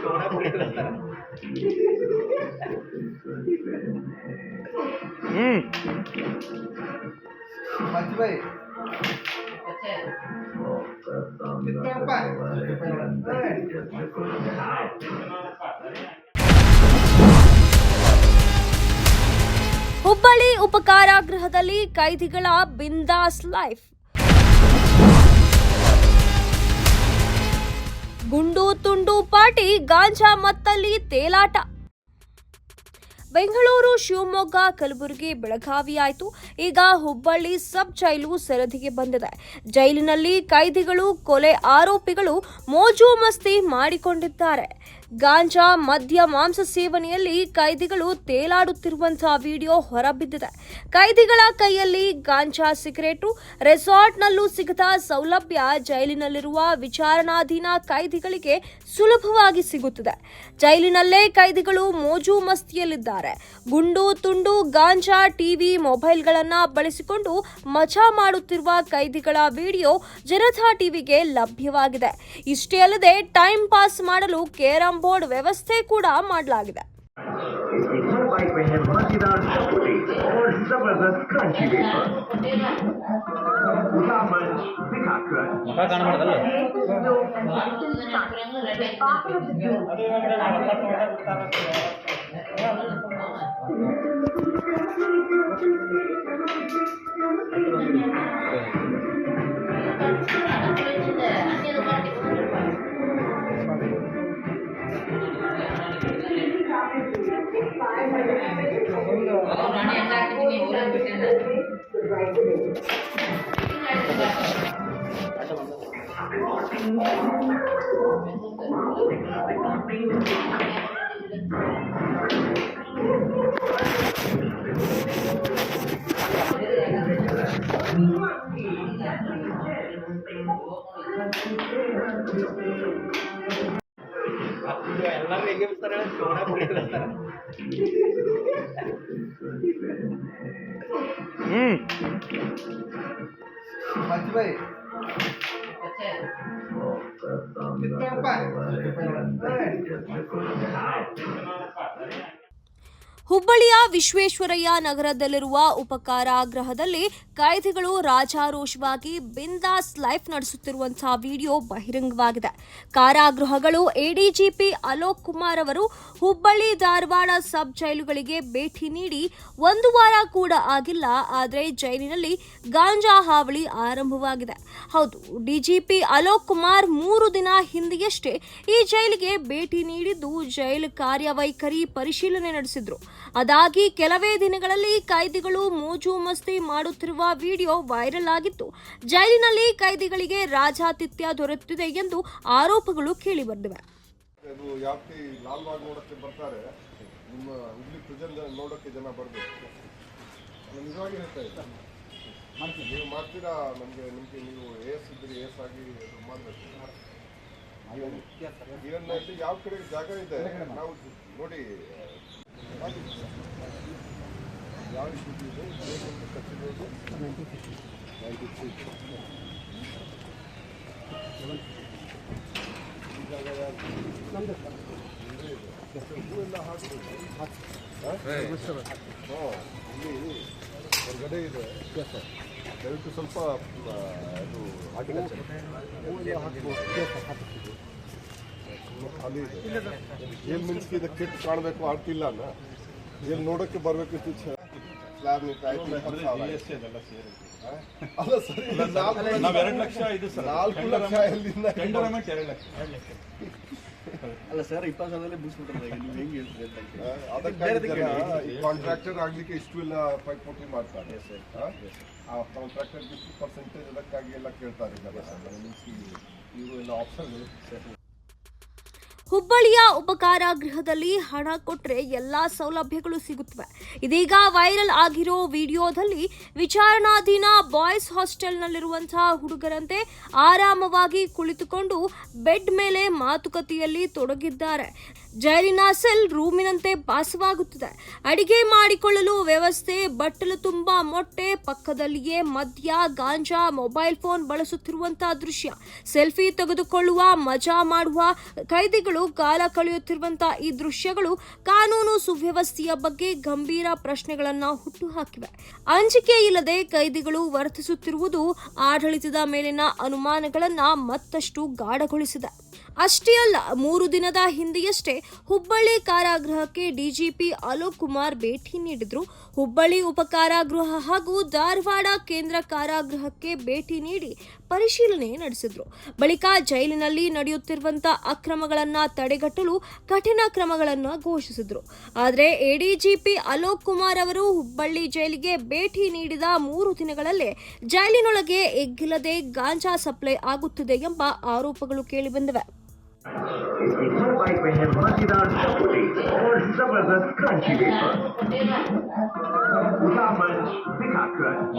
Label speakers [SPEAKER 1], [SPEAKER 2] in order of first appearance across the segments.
[SPEAKER 1] ಎಲ್ಲರೂ ಹೆಂಗೆ ಬಿಡ್ತಾರೆ ಸೋಡಾ ಪುಡಿ ಬಿಡ್ತಾರೆ
[SPEAKER 2] ಹ್ಮ್
[SPEAKER 3] ಮಜ್ಜಿಬೈ ಇಪ್ಪಪ್ಪ
[SPEAKER 4] ಹುಬ್ಬಳ್ಳಿ ಉಪಕಾರಾಗೃಹದಲ್ಲಿ ಕೈದಿಗಳ ಬಿಂದಾಸ್ ಲೈಫ್. ಗುಂಡು ತುಂಡು ಪಾಟಿ ಗಾಂಜಾ ಮತ್ತಲ್ಲಿ ತೇಲಾಟ. ಬೆಂಗಳೂರು, ಶಿವಮೊಗ್ಗ, ಕಲಬುರಗಿ ಬೆಳಗಾವಿ ಆಯಿತು ಈಗ ಹುಬ್ಬಳ್ಳಿ ಸಬ್ ಜೈಲು ಸರದಿಗೆ ಬಂದಿದೆ. ಜೈಲಿನಲ್ಲಿ ಕೈದಿಗಳು, ಕೊಲೆ ಆರೋಪಿಗಳು ಮೋಜು ಮಸ್ತಿ ಮಾಡಿಕೊಂಡಿದ್ದಾರೆ. ಗಾಂಜಾ ಮದ್ಯ ಮಾಂಸ ಸೇವನೆಯಲ್ಲಿ ಕೈದಿಗಳು ತೇಲಾಡುತ್ತಿರುವಂತಹ ವಿಡಿಯೋ ಹೊರಬಿದ್ದಿದೆ. ಕೈದಿಗಳ ಕೈಯಲ್ಲಿ ಗಾಂಜಾ ಸಿಗರೇಟು, ರೆಸಾರ್ಟ್ನಲ್ಲೂ ಸಿಗದ ಸೌಲಭ್ಯ ಜೈಲಿನಲ್ಲಿರುವ ವಿಚಾರಣಾಧೀನ ಕೈದಿಗಳಿಗೆ ಸುಲಭವಾಗಿ ಸಿಗುತ್ತಿದೆ. ಜೈಲಿನಲ್ಲೇ ಕೈದಿಗಳು ಮೋಜು ಮಸ್ತಿಯಲ್ಲಿದ್ದಾರೆ. ಗುಂಡು ತುಂಡು ಗಾಂಜಾ ಟಿವಿ ಮೊಬೈಲ್ಗಳನ್ನ ಬಳಸಿಕೊಂಡು ಮಜಾ ಮಾಡುತ್ತಿರುವ ಕೈದಿಗಳ ವಿಡಿಯೋ ಜನತಾ ಟಿವಿಗೆ ಲಭ್ಯವಾಗಿದೆ. ಇಷ್ಟೇ ಅಲ್ಲದೆ ಟೈಮ್ ಪಾಸ್ ಮಾಡಲು ಕೇರಂ ಬೋರ್ಡ್ ವ್ಯವಸ್ಥೆ ಕೂಡ ಮಾಡಲಾಗಿದೆ.
[SPEAKER 1] ಎಲ್ಲರೂ ಹೆಂಗೆ ಬಿಡ್ತಾರೆ ಸೋಡಾ ಪುಡಿ ಬಿಡ್ತಾರೆ
[SPEAKER 2] ಹ್ಮ್
[SPEAKER 3] Campai. Campai.
[SPEAKER 4] ಹುಬ್ಬಳ್ಳಿಯ ವಿಶ್ವೇಶ್ವರಯ್ಯ ನಗರದಲ್ಲಿರುವ ಉಪಕಾರಾಗ್ರಹದಲ್ಲಿ ಕೈದಿಗಳು ರಾಜಾರೋಷವಾಗಿ ಬಿಂದಾಸ್ ಲೈಫ್ ನಡೆಸುತ್ತಿರುವಂತಹ ವಿಡಿಯೋ ಬಹಿರಂಗವಾಗಿದೆ. ಕಾರಾಗೃಹಗಳು ಎಡಿಜಿಪಿ ಅಲೋಕ್ ಕುಮಾರ್ ಅವರು ಹುಬ್ಬಳ್ಳಿ ಧಾರವಾಡ ಸಬ್ ಜೈಲುಗಳಿಗೆ ಭೇಟಿ ನೀಡಿ ಒಂದು ವಾರ ಕೂಡ ಆಗಿಲ್ಲ, ಆದರೆ ಜೈಲಿನಲ್ಲಿ ಗಾಂಜಾ ಹಾವಳಿ ಆರಂಭವಾಗಿದೆ. ಹೌದು, ಡಿಜಿಪಿ ಅಲೋಕ್ ಕುಮಾರ್ ಮೂರು ದಿನ ಹಿಂದೆಯಷ್ಟೇ ಈ ಜೈಲಿಗೆ ಭೇಟಿ ನೀಡಿದ್ದು ಜೈಲು ಕಾರ್ಯವೈಖರಿ ಪರಿಶೀಲನೆ ನಡೆಸಿದ್ರು. ಅದಾಗಿ ಕೆಲವೇ ದಿನಗಳಲ್ಲಿ ಕೈದಿಗಳು ಮೋಜು ಮಸ್ತಿ ಮಾಡುತ್ತಿರುವ ವಿಡಿಯೋ ವೈರಲ್ ಆಗಿತ್ತು ಜೈಲಿನಲ್ಲಿ ಕೈದಿಗಳಿಗೆ ರಾಜಾತಿಥ್ಯ ದೊರೆತಿದೆ ಎಂದು ಆರೋಪಗಳು ಕೇಳಿಬಂದಿವೆ
[SPEAKER 5] ನೀವು ಮಾಡ್ತೀರಾ ನಮಗೆ ನಿಮಗೆ ನೀವು ಏಸ್ ಇದ್ರಿ ಏಸ್ ಆಗಿ ಮಾಡಬೇಕು ಯಾವ ಕಡೆ ಜಾಗ ಇದೆ ನಾವು ನೋಡಿ ಹೊರಗಡೆ ಇದೆ ದಯವಿಟ್ಟು ಸ್ವಲ್ಪ ಆ, ಅದು ಹೂವೆಲ್ಲ ಹಾಕ್ಬೋದು. ತುಂಬ ಖಾಲಿ ಇದೆ ಏನ್ ಮಿನ್ಸ್ಗೆ ಇದು ಕೆಟ್ಟು ಕಾಣಬೇಕು ಆಗ್ತಿಲ್ಲ ಅಲ್ಲ. ಏನ್ ನೋಡಕ್ಕೆ ಬರ್ಬೇಕಿತ್ತು ಸ್ಲ್ಯಾಬ್ ಅಲ್ಲ ಸರ್
[SPEAKER 6] ಎರಡು ಲಕ್ಷ ಇದು ಸರ್.
[SPEAKER 5] ನಾಲ್ಕು ಲಕ್ಷ ಎಲ್ಲಿಂದ
[SPEAKER 6] ಎರಡು ಲಕ್ಷ.
[SPEAKER 1] ಅಲ್ಲ ಸರ್ ಇಪ್ಪತ್ತು ಸಾವಿರದಲ್ಲಿ ಮುಗಿಸ್ಬಿಟ್ರೆ ನೀವು ಹೆಂಗೆ ಹೇಳ್ತೀರಿ ಅಂತ
[SPEAKER 5] ಕಾಂಟ್ರಾಕ್ಟರ್ ಆಗ್ಲಿಕ್ಕೆ ಇಷ್ಟು ಎಲ್ಲ ಪೈಪೋಟಿ ಮಾಡ್ತಾರೆ. ಆ ಕಾಂಟ್ರಾಕ್ಟರ್ ಫಿಫ್ಟಿ ಪರ್ಸೆಂಟೇಜ್ ಅದಕ್ಕಾಗಿ ಎಲ್ಲ ಕೇಳ್ತಾರೆ ಇವರು ಎಲ್ಲ ಆಪ್ಷನ್
[SPEAKER 4] ಹುಬ್ಬಳ್ಳಿಯ ಉಪಕಾರಾಗೃಹದಲ್ಲಿ ಹಣ ಕೊಟ್ಟರೆ ಎಲ್ಲಾ ಸೌಲಭ್ಯಗಳು ಸಿಗುತ್ತವೆ. ಇದೀಗ ವೈರಲ್ ಆಗಿರೋ ವಿಡಿಯೋದಲ್ಲಿ ವಿಚಾರಣಾಧೀನ ಬಾಯ್ಸ್ ಹಾಸ್ಟೆಲ್ನಲ್ಲಿರುವಂತಹ ಹುಡುಗರಂತೆ ಆರಾಮವಾಗಿ ಕುಳಿತುಕೊಂಡು ಬೆಡ್ ಮೇಲೆ ಮಾತುಕತೆಯಲ್ಲಿ ತೊಡಗಿದ್ದಾರೆ. ಜೈಲಿನ ಸೆಲ್ ರೂಮಿನಂತೆ ಭಾಸವಾಗುತ್ತದೆ. ಅಡಿಗೆ ಮಾಡಿಕೊಳ್ಳಲು ವ್ಯವಸ್ಥೆ, ಬಟ್ಟಲು ತುಂಬಾ ಮೊಟ್ಟೆ, ಪಕ್ಕದಲ್ಲಿಯೇ ಮದ್ಯ, ಗಾಂಜಾ, ಮೊಬೈಲ್ ಫೋನ್ ಬಳಸುತ್ತಿರುವಂತಹ ದೃಶ್ಯ. ಸೆಲ್ಫಿ ತೆಗೆದುಕೊಳ್ಳುವ, ಮಜಾ ಮಾಡುವ ಕೈದಿಗಳು ಕಾಲ ಕಳೆಯುತ್ತಿರುವಂತಹ ಈ ದೃಶ್ಯಗಳು ಕಾನೂನು ಸುವ್ಯವಸ್ಥೆಯ ಬಗ್ಗೆ ಗಂಭೀರ ಪ್ರಶ್ನೆಗಳನ್ನ ಹುಟ್ಟುಹಾಕಿವೆ. ಅಂಜಿಕೆ ಇಲ್ಲದೆ ಕೈದಿಗಳು ವರ್ತಿಸುತ್ತಿರುವುದು ಆಡಳಿತದ ಮೇಲಿನ ಅನುಮಾನಗಳನ್ನ ಮತ್ತಷ್ಟು ಗಾಢಗೊಳಿಸಿದೆ. ಅಷ್ಟೇ ಅಲ್ಲ, ಮೂರು ದಿನದ ಹಿಂದೆಯಷ್ಟೇ ಹುಬ್ಬಳ್ಳಿ ಕಾರಾಗೃಹಕ್ಕೆ ಡಿಜಿಪಿ ಅಲೋಕ್ ಕುಮಾರ್ ಭೇಟಿ ನೀಡಿದ್ರು. ಹುಬ್ಬಳ್ಳಿ ಉಪಕಾರಾಗೃಹ ಹಾಗೂ ಧಾರವಾಡ ಕೇಂದ್ರ ಕಾರಾಗೃಹಕ್ಕೆ ಭೇಟಿ ನೀಡಿ ಪರಿಶೀಲನೆ ನಡೆಸಿದ್ರು. ಬಳಿಕ ಜೈಲಿನಲ್ಲಿ ನಡೆಯುತ್ತಿರುವಂತಹ ಅಕ್ರಮಗಳನ್ನು ತಡೆಗಟ್ಟಲು ಕಠಿಣ ಕ್ರಮಗಳನ್ನು ಘೋಷಿಸಿದ್ರು. ಆದರೆ ಎಡಿಜಿಪಿ ಅಲೋಕ್ ಕುಮಾರ್ ಅವರು ಹುಬ್ಬಳ್ಳಿ ಜೈಲಿಗೆ ಭೇಟಿ ನೀಡಿದ ಮೂರು ದಿನಗಳಲ್ಲೇ ಜೈಲಿನೊಳಗೆ ಎಗ್ಗಿಲ್ಲದೆ ಗಾಂಜಾ ಸಪ್ಲೈ ಆಗುತ್ತಿದೆ ಎಂಬ ಆರೋಪಗಳು ಕೇಳಿಬಂದಿವೆ
[SPEAKER 7] इसकी बाइक में है मज़ेदार चटपटी और ज़बरदस्त क्रंची वेफर उठामन दिखा क्रंच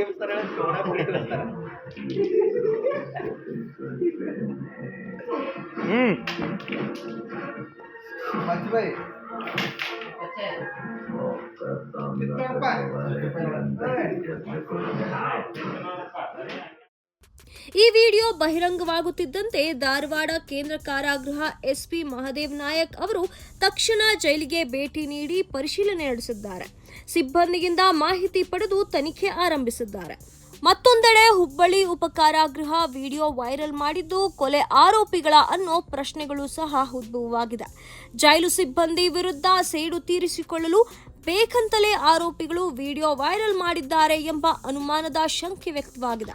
[SPEAKER 6] ಎಲ್ಲರೂ ಹೆಂಗೆ ಬಿಡ್ತಾರೆ ಹ್ಮ್
[SPEAKER 4] ಈ ವಿಡಿಯೋ ಬಹಿರಂಗವಾಗುತ್ತಿದ್ದಂತೆ ಧಾರವಾಡ ಕೇಂದ್ರ ಕಾರಾಗೃಹ ಎಸ್ಪಿ ಮಹದೇವ್ ನಾಯಕ್ ಅವರು ತಕ್ಷಣ ಜೈಲಿಗೆ ಭೇಟಿ ನೀಡಿ ಪರಿಶೀಲನೆ ನಡೆಸಿದ್ದಾರೆ. ಸಿಬ್ಬಂದಿಯಿಂದ ಮಾಹಿತಿ ಪಡೆದು ತನಿಖೆ ಆರಂಭಿಸಿದ್ದಾರೆ. ಮತ್ತೊಂದೆಡೆ ಹುಬ್ಬಳ್ಳಿ ಉಪಕಾರಾಗೃಹ ವಿಡಿಯೋ ವೈರಲ್ ಮಾಡಿದ್ದು ಕೊಲೆ ಆರೋಪಿಗಳ ಅನ್ನೋ ಪ್ರಶ್ನೆಗಳು ಸಹ ಉದ್ಭವವಾಗಿದೆ ಜೈಲು ಸಿಬ್ಬಂದಿ ವಿರುದ್ಧ ಸೇಡು ತೀರಿಸಿಕೊಳ್ಳಲು ಬೇಕಂತಲೇ ಆರೋಪಿಗಳು ವಿಡಿಯೋ ವೈರಲ್ ಮಾಡಿದ್ದಾರೆ ಎಂಬ ಅನುಮಾನದ ಶಂಕೆ ವ್ಯಕ್ತವಾಗಿದೆ.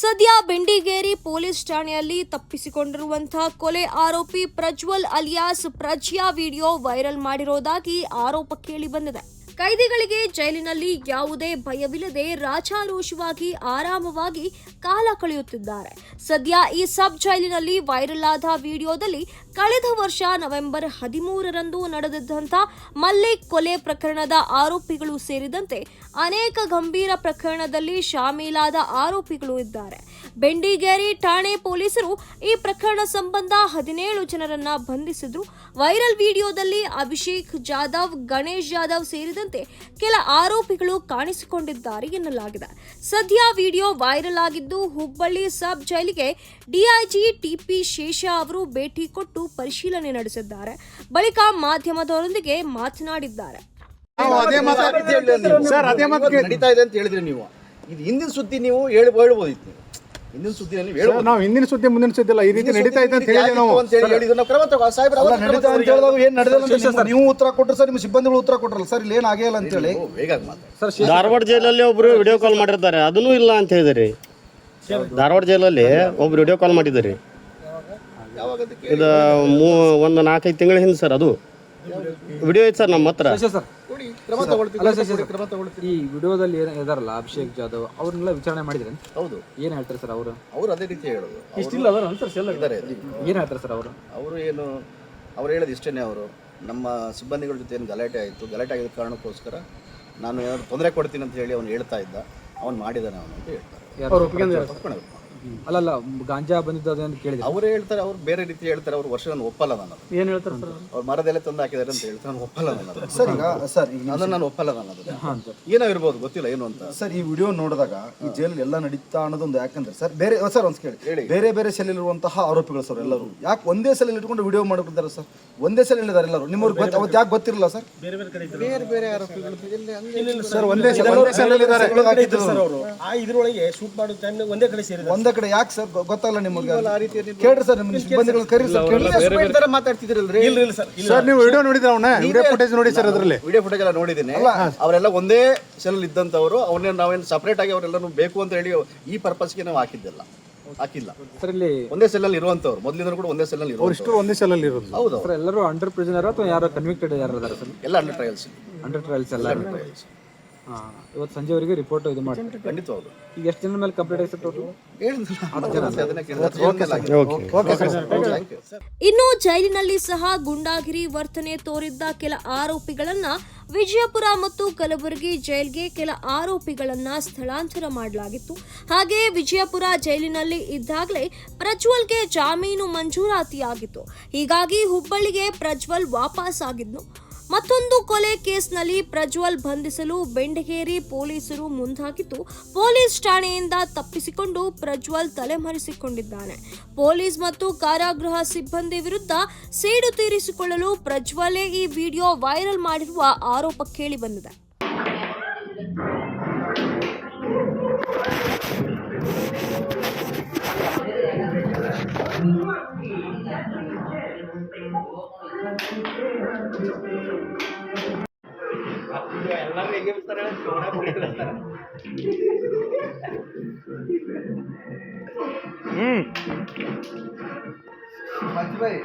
[SPEAKER 4] ಸದ್ಯ ಬೆಂಡಿಗೇರಿ ಪೊಲೀಸ್ ಠಾಣೆಯಲ್ಲಿ ತಪ್ಪಿಸಿಕೊಂಡಿರುವಂತಹ ಕೊಲೆ ಆರೋಪಿ Prajwal alias Prajya video viral ಮಾಡಿರೋದಾಗಿ ಆರೋಪ ಕೇಳಿಬಂದಿದೆ ಕೈದಿಗಳಿಗೆ ಜೈಲಿನಲ್ಲಿ ಯಾವುದೇ ಭಯವಿಲ್ಲದೆ ರಾಜಾರೋಷವಾಗಿ ಆರಾಮವಾಗಿ ಕಾಲ ಕಳೆಯುತ್ತಿದ್ದಾರೆ. ಸದ್ಯ ಈ ಸಬ್ ಜೈಲಿನಲ್ಲಿ ವೈರಲ್ ಆದ ವಿಡಿಯೋದಲ್ಲಿ ಕಳೆದ ವರ್ಷ ನವೆಂಬರ್ ಹದಿಮೂರರಂದು ನಡೆದಿದ್ದಂಥ ಮಲ್ಲಿಕ್ ಕೊಲೆ ಪ್ರಕರಣದ ಆರೋಪಿಗಳು ಸೇರಿದಂತೆ ಅನೇಕ ಗಂಭೀರ ಪ್ರಕರಣದಲ್ಲಿ ಶಾಮೀಲಾದ ಆರೋಪಿಗಳು ಇದ್ದಾರೆ. ಬೆಂಡಿಗೇರಿ ಠಾಣೆ ಪೊಲೀಸರು ಈ ಪ್ರಕರಣ ಸಂಬಂಧ ಹದಿನೇಳು ಜನರನ್ನ ಬಂಧಿಸಿದ್ರು. ವೈರಲ್ ವಿಡಿಯೋದಲ್ಲಿ ಅಭಿಷೇಕ್ ಜಾಧವ್, ಗಣೇಶ್ ಜಾಧವ್ ಸೇರಿದಂತೆ ಕೆಲ ಆರೋಪಿಗಳು ಕಾಣಿಸಿಕೊಂಡಿದ್ದಾರೆ ಎನ್ನಲಾಗಿದೆ. ಸದ್ಯ ವಿಡಿಯೋ ವೈರಲ್ ಆಗಿದ್ದು ಹುಬ್ಬಳ್ಳಿ ಸಬ್ ಜೈಲಿಗೆ ಡಿಐಜಿ ಟಿಪಿ ಶೇಷ ಅವರು ಭೇಟಿ ಕೊಟ್ಟು ಪರಿಶೀಲನೆ ನಡೆಸಿದ್ದಾರೆ. ಬಳಿಕ ಮಾಧ್ಯಮದವರೊಂದಿಗೆ ಮಾತನಾಡಿದ್ದಾರೆ.
[SPEAKER 1] ನಾವು ಅದೇ ಮಾತು ಸರ್ ಅದೇ ಮಾತು ನಡೀತಾ ಇದೆ ಅಂತ ಹೇಳಿದ್ರಿ ನೀವು. ಇದು ಹಿಂದಿನ ಸುದ್ದಿ ನೀವು ಹೇಳಿ ಹೇಳ್ಬೋದಿತ್ತು ಹಿಂದಿನ ಸುದ್ದಿನಲ್ಲಿ ನೀವು
[SPEAKER 2] ನಾವು ಹಿಂದಿನ ಸುದ್ದಿ ಮುಂದಿನ ಸುದ್ದಿ ಇಲ್ಲ ಈ ರೀತಿ ನಡೀತಾ ಇದೆ ಅಂತ ಹೇಳಿ ನಾವು.
[SPEAKER 1] ಅಂತ ಹೇಳಿ ಹೇಳಿದ್ರು. ನಾವು ಕ್ರಮ ತಗೋ ಸಾಹೇಬ್ರ
[SPEAKER 2] ಅಲ್ಲ, ನಡೀತಾ ಅಂತ ಹೇಳಿದಾಗ ಏನು ನಡೆದಿಲ್ಲ ಅಂತ
[SPEAKER 1] ಶೇಷ
[SPEAKER 2] ನೀವು ಉತ್ತರ ಕೊಟ್ಟರು ಸರ್ ನಿಮ್ಮ ಸಿಬ್ಬಂದಿಗಳು ಉತ್ತರ ಕೊಟ್ಟರಲ್ಲ ಸರ್ ಇಲ್ಲಿ ಏನ್ ಆಗೇ ಇಲ್ಲ ಅಂತ ಹೇಳಿ.
[SPEAKER 1] ಓ, ಬೇಗ ಮಾತಾಡಿ.
[SPEAKER 8] ಧಾರವಾಡ ಜೈಲಲ್ಲಿ ಒಬ್ರು ವಿಡಿಯೋ ಕಾಲ್ ಮಾಡಿರ್ತಾರೆ ಅದನ್ನೂ ಇಲ್ಲ ಅಂತ ಹೇಳಿದ್ರಿ. ಧಾರವಾಡ ಜೈಲಲ್ಲಿ ಒಬ್ರು ವಿಡಿಯೋ ಕಾಲ್ ಮಾಡಿದ್ದಾರೆ
[SPEAKER 1] ಯಾವಾಗ ಅದಕ್ಕೆ
[SPEAKER 8] ಇದು ಮೂ ಒಂದು ನಾಲ್ಕೈದು ತಿಂಗಳ ಹಿಂದೆ ಸರ್ ಅದು. ವಿಡಿಯೋ ಐತೆ ಸರ್ ನಮ್ಮ ಹತ್ರ.
[SPEAKER 1] ಕ್ರಮ ತಗೊಳ್ತೀವಿ
[SPEAKER 9] ಅಲ್ಲ ಸರ್, ಸರ್,
[SPEAKER 1] ಕ್ರಮ ತಗೊಳ್ತೀವಿ.
[SPEAKER 9] ಈ ವಿಡಿಯೋದಲ್ಲಿ ಏನು ಇದಾರಲ್ಲ ಅಭಿಷೇಕ್ ಜಾಧವ್ ಅವ್ರನ್ನೆಲ್ಲ ವಿಚಾರಣೆ ಮಾಡಿದ್ರೆ
[SPEAKER 1] ಹೌದು.
[SPEAKER 9] ಏನು ಹೇಳ್ತಾರೆ ಸರ್ ಅವರು?
[SPEAKER 1] ಅವ್ರು ಅದೇ ರೀತಿ ಹೇಳೋದು.
[SPEAKER 9] ಇಷ್ಟಿಲ್ಲ ಅವರು
[SPEAKER 1] ಇದ್ದಾರೆ.
[SPEAKER 9] ಏನು ಹೇಳ್ತಾರೆ ಸರ್ ಅವರು?
[SPEAKER 1] ಅವರು ಏನು ಅವ್ರು ಹೇಳೋದು ಇಷ್ಟೇನೆ ಅವರು. ನಮ್ಮ ಸಿಬ್ಬಂದಿಗಳ ಜೊತೆ ಏನು ಗಲಾಟೆ ಆಯಿತು? ಗಲಾಟೆ ಆಗಿದ್ದ ಕಾರಣಕ್ಕೋಸ್ಕರ ನಾನು ಏನಾದ್ರು ತೊಂದರೆ ಕೊಡ್ತೀನಿ ಅಂತ ಹೇಳಿ ಅವ್ನು ಹೇಳ್ತಾ ಇದ್ದ. ಅವ್ನು ಮಾಡಿದ್ದಾನೆ ಅವನು ಅಂತ ಹೇಳ್ತಾರೆ.
[SPEAKER 9] ಅಲ್ಲಲ್ಲ ಗಾಂಜಾ ಬಂದಿದ್ದು ಅದೇನು ಕೇಳಿದ್ರೆ
[SPEAKER 1] ಅವ್ರು ಹೇಳ್ತಾರೆ ಅವ್ರು ಬೇರೆ ರೀತಿ ಹೇಳ್ತಾರೆ ಅವ್ರು ವರ್ಷ ನಾನು ಒಪ್ಪಲ್ಲ ನಾನು.
[SPEAKER 9] ಏನು ಹೇಳ್ತಾರೆ ಸರ್
[SPEAKER 1] ಅವ್ರು? ಮರದೆಲೆ ತಂದು ಹಾಕಿದ್ದಾರೆ ಅಂತ ಹೇಳ್ತಾರೆ ನಾನು ಒಪ್ಪಲ್ಲ ನಾನು.
[SPEAKER 2] ಸರ್ ಈಗ ಸರ್ ಈಗ
[SPEAKER 1] ನಾನು ಒಪ್ಪಲ್ಲ ನಾನು ಅದು ಏನೋ ಇರ್ಬೋದು ಗೊತ್ತಿಲ್ಲ ಏನು ಅಂತ.
[SPEAKER 2] ಸರ್ ಈ ವಿಡಿಯೋ ನೋಡಿದಾಗ ಈ ಜೈಲ್ ಎಲ್ಲ ನಡೀತಾ ಅನ್ನೋದೊಂದು ಯಾಕಂದ್ರೆ ಸರ್ ಬೇರೆ ಸರ್ ಒಂದ್ ಕೇಳಿ.
[SPEAKER 1] ಹೇಳಿ.
[SPEAKER 2] ಬೇರೆ ಬೇರೆ ಸೆಲ್ಲಿರುವಂತಹ ಆರೋಪಿಗಳು ಸರ್ ಎಲ್ಲರೂ. ಯಾಕೆ ಒಂದೇ ಸೆಲ್ ಇಟ್ಕೊಂಡು ವಿಡಿಯೋ ಮಾಡ್ಕೊಂತಾರೆ ಸರ್? ಒಂದೇ ಸೆಲ್ ಇದ್ದಾರೆ ಎಲ್ಲರೂ. ನಿಮ್ಮವ್ರಿಗೆ ಗೊತ್ತ ಅವತ್ತು ಯಾಕೆ ಗೊತ್ತಿರಲ್ಲ ಸರ್?
[SPEAKER 1] ಬೇರೆ ಬೇರೆ ಆರೋಪಿಗಳು ಎಲ್ಲಿ
[SPEAKER 2] ಸರ್ ಒಂದೇ ಒಂದೇ ಸೆಲ್ ಇದ್ದಾರೆ
[SPEAKER 6] ಆ ಇದ್ರೊಳಗೆ ಶೂಟ್ ಮಾಡೋ ಟೈಮ್ ಒಂದೇ ಕಡೆ ಸೇರಿದ್ರು
[SPEAKER 2] ಒಂದೇ ಕಡೆ ಯಾಕೆ ಸರ್ ಗೊತ್ತಲ್ಲ ನಿಮಗೆ? ಕೇಳ್ರಿ ಸರ್ ನಿಮ್ಮ ಸಿಬ್ಬಂದಿಗಳು ಕರೀ ಸರ್.
[SPEAKER 6] ಇಲ್ಲ ಇಲ್ಲ ಸರ್
[SPEAKER 2] ಸರ್ ನೀವು ವಿಡಿಯೋ ನೋಡಿದ್ರೆ ಅವನ ವಿಡಿಯೋ ಫುಟೇಜ್ ನೋಡಿ ಸರ್ ಅದರಲ್ಲಿ.
[SPEAKER 1] ವಿಡಿಯೋ ಫುಟೇಜ್ ಎಲ್ಲ ನೋಡಿದ್ದೀನಿ. ಅವರೆಲ್ಲ ಒಂದೇ ಸೆಲ್ ಇದ್ದಂಥವ್ರು ಅವನ್ನೇ ನಾವೇನು ಸಪ್ರೇಟ್ ಆಗಿ ಅವರೆಲ್ಲರೂ ಬೇಕು ಅಂತ ಹೇಳಿ ಈ ಪರ್ಪಸ್ಗೆ ನಾವು ಹಾಕಿದ್ದಿಲ್ಲ. ಹಾಕಿಲ್ಲ.
[SPEAKER 9] ಸರ್ ಇಲ್ಲಿ
[SPEAKER 1] ಒಂದೇ ಸೆಲ್ಲಲ್ಲಿ ಇರುವಂಥವ್ರು. ಮೊದಲಿಂದ ಕೂಡ ಒಂದೇ ಸೆಲ್ಲಲ್ಲಿ ಅಲ್ಲಿ
[SPEAKER 2] ಇಷ್ಟು ಒಂದೇ ಸೆಲ್ ಅಲ್ಲಿ ಇರೋದು.
[SPEAKER 1] ಹೌದು
[SPEAKER 9] ಸರ್ ಎಲ್ಲರೂ ಅಂಡರ್ ಪ್ರಿಸನರ್ ಅಥವಾ ಯಾರು ಕನ್ವಿಕ್ಟೆಡ್ ಯಾರು ಇದಾರೆ ಸರ್?
[SPEAKER 1] ಎಲ್ಲ ಅಂಡರ್ ಟ್ರಯಲ್ಸ್
[SPEAKER 9] ಅಂಡರ್ ಟ್ರಯಲ್ಸ್ ಎಲ್ಲ.
[SPEAKER 1] ಟ್ರಯಲ್ಸ್
[SPEAKER 9] ಹಾಂ ಇವತ್ತು ಸಂಜೆವರೆಗೆ ರಿಪೋರ್ಟ್ ಇದು ಮಾಡಿ
[SPEAKER 1] ಖಂಡಿತವಾಗ್ಲು
[SPEAKER 9] ಈಗ ಎಷ್ಟು ಜನ ಮೇಲೆ ಕಂಪ್ಲೀಟ್ ಆಯ್ತು ಟೋಟಲ್.
[SPEAKER 4] ಇನ್ನು ಜೈಲಿನಲ್ಲಿ ಸಹ ಗುಂಡಾಗಿರಿ ವರ್ತನೆ ತೋರಿದ್ದ ಕೆಲ ಆರೋಪಿಗಳನ್ನ ವಿಜಯಪುರ ಮತ್ತು ಕಲಬುರಗಿ ಜೈಲ್ಗೆ ಕೆಲ ಆರೋಪಿಗಳನ್ನ ಸ್ಥಳಾಂತರ ಮಾಡಲಾಗಿತ್ತು. ಹಾಗೆ ವಿಜಯಪುರ ಜೈಲಿನಲ್ಲಿ ಇದ್ದಾಗಲೇ ಪ್ರಜ್ವಲ್ಗೆ ಜಾಮೀನು ಮಂಜೂರಾತಿಯಾಗಿತ್ತು. ಹೀಗಾಗಿ ಹುಬ್ಬಳ್ಳಿಗೆ ಪ್ರಜ್ವಲ್ ವಾಪಸ್ ಆಗಿದ್ನು ಮತ್ತೊಂದು ಕೊಲೆ ಕೇಸ್ನಲ್ಲಿ ಪ್ರಜ್ವಲ್ ಬಂಧಿಸಲು ಬೆಂಡಗೇರಿ ಪೊಲೀಸರು ಮುಂದಾಗಿದ್ದು, ಪೊಲೀಸ್ ಠಾಣೆಯಿಂದ ತಪ್ಪಿಸಿಕೊಂಡು ಪ್ರಜ್ವಲ್ ತಲೆಮರೆಸಿಕೊಂಡಿದ್ದಾನೆ. ಪೊಲೀಸ್ ಮತ್ತು ಕಾರಾಗೃಹ ಸಿಬ್ಬಂದಿ ವಿರುದ್ಧ ಸೇಡು ತೀರಿಸಿಕೊಳ್ಳಲು ಪ್ರಜ್ವಲೇ ಈ ವಿಡಿಯೋ ವೈರಲ್ ಮಾಡಿರುವ ಆರೋಪ ಕೇಳಿಬಂದಿದೆ.
[SPEAKER 6] ಎಲ್ಲರೂ ಹೇಗೆ
[SPEAKER 3] ಇರ್ತಾರೆ ಸೋಣ ಹ್ಮ್ ಮಜ್ಬಾಯಿ